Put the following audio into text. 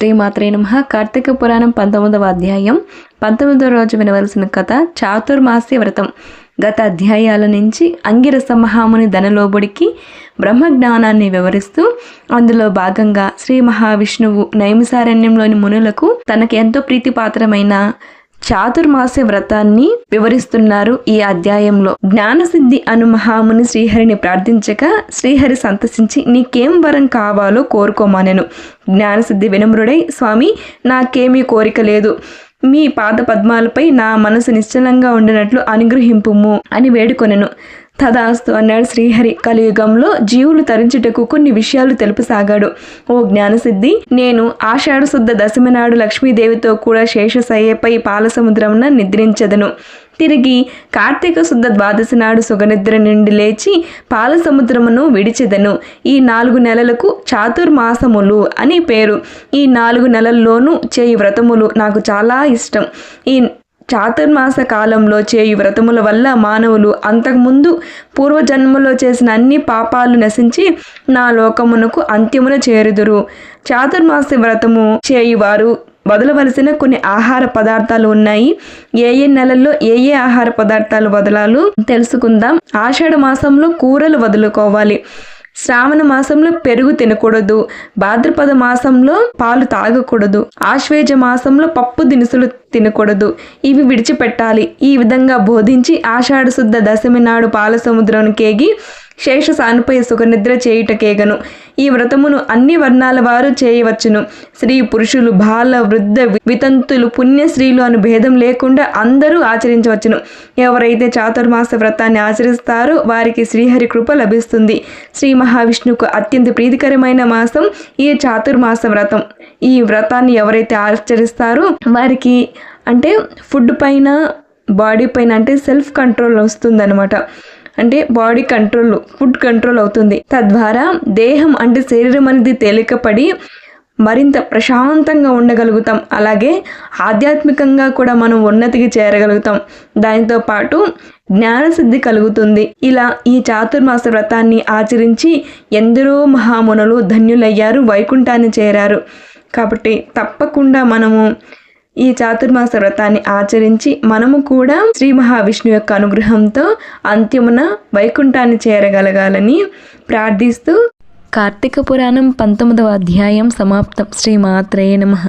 శ్రీమాత్రే నమ. కార్తీక పురాణం పంతొమ్మిదవ అధ్యాయం. పంతొమ్మిదవ రోజు వినవలసిన కథ చాతుర్మాస్య వ్రతం. గత అధ్యాయాల నుంచి అంగిరస మహాముని ధనలోబుడికి బ్రహ్మజ్ఞానాన్ని వివరిస్తూ అందులో భాగంగా శ్రీ మహావిష్ణువు నైమిసారణ్యంలోని మునులకు తనకు ఎంతో ప్రీతిపాత్రమైన చాతుర్మాస వ్రతాన్ని వివరిస్తున్నారు ఈ అధ్యాయంలో. జ్ఞానసిద్ధి అను మహాముని శ్రీహరిని ప్రార్థించగా శ్రీహరి సంతసించి నీకేం వరం కావాలో కోరుకోమానెను. జ్ఞానసిద్ధి వినమ్రుడై స్వామి నాకేమీ కోరిక లేదు. మీ పాద పద్మాలపై నా మనసు నిశ్చలంగా ఉండినట్లు అనుగ్రహింపుము అని వేడుకొనెను. తదాస్తు అన్నాడు శ్రీహరి. కలియుగంలో జీవులు తరించుటకు కొన్ని విషయాలు తెలుపసాగాడు. ఓ జ్ఞానసిద్ధి నేను ఆషాఢ శుద్ధ దశమి నాడు లక్ష్మీదేవితో కూడా శేషశయ్యపై పాలసముద్రమున నిద్రించదను. తిరిగి కార్తీక శుద్ధ ద్వాదశి నాడు సుగనిద్ర నుండి లేచి పాలసముద్రమును విడిచెదను. ఈ నాలుగు నెలలకు చాతుర్మాసములు అని పేరు. ఈ నాలుగు నెలల్లోనూ చేయి వ్రతములు నాకు చాలా ఇష్టం. ఈ చాతుర్మాస కాలంలో చేయు వ్రతముల వల్ల మానవులు అంతకుముందు పూర్వజన్మలో చేసిన అన్ని పాపాలు నశించి నా లోకమునకు అంత్యమున చేరుదురు. చాతుర్మాస వ్రతము చేయువారు వదలవలసిన కొన్ని ఆహార పదార్థాలు ఉన్నాయి. ఏ ఏ నెలల్లో ఏ ఏ ఆహార పదార్థాలు వదలాలో తెలుసుకుందాం. ఆషాఢ మాసంలో కూరలు వదులుకోవాలి. శ్రావణ మాసంలో పెరుగు తినకూడదు భాద్రపద మాసంలో పాలు తాగకూడదు ఆశ్వేజ మాసంలో పప్పు దినుసులు తినకూడదు. ఇవి విడిచిపెట్టాలి. ఈ విధంగా బోధించి ఆషాఢ శుద్ధ దశమి నాడు పాల సముద్రం కేగి శేష సానుపై సుఖనిద్ర చేయుటకేగను. ఈ వ్రతమును అన్ని వర్ణాల వారు చేయవచ్చును. స్త్రీ పురుషులు బాల వృద్ధ వితంతులు పుణ్య స్త్రీలు అను భేదం లేకుండా అందరూ ఆచరించవచ్చును. ఎవరైతే చాతుర్మాస వ్రతాన్ని ఆచరిస్తారో వారికి శ్రీహరి కృప లభిస్తుంది. శ్రీ మహావిష్ణువుకు అత్యంత ప్రీతికరమైన మాసం ఈ చాతుర్మాస వ్రతం. ఈ వ్రతాన్ని ఎవరైతే ఆచరిస్తారో వారికి అంటే ఫుడ్ పైన బాడీ పైన అంటే సెల్ఫ్ కంట్రోల్ వస్తుందన్నమాట. అంటే బాడీ కంట్రోల్ ఫుడ్ కంట్రోల్ అవుతుంది. తద్వారా దేహం అంటే శరీరం అనేది తేలికపడి మరింత ప్రశాంతంగా ఉండగలుగుతాం. అలాగే ఆధ్యాత్మికంగా కూడా మనం ఉన్నతికి చేరగలుగుతాం. దానితో పాటు జ్ఞానసిద్ధి కలుగుతుంది. ఇలా ఈ చాతుర్మాస వ్రతాన్ని ఆచరించి ఎందరో మహామునులు ధన్యులయ్యారు వైకుంఠాన్ని చేరారు. కాబట్టి తప్పకుండా మనము ఈ చాతుర్మాస వ్రతాన్ని ఆచరించి మనము కూడా శ్రీ మహావిష్ణు యొక్క అనుగ్రహంతో అంత్యమున వైకుంఠాన్ని చేరగలగాలని ప్రార్థిస్తూ కార్తీక పురాణం పంతొమ్మిదవ అధ్యాయం సమాప్తం. శ్రీ మాత్రేయ నమః.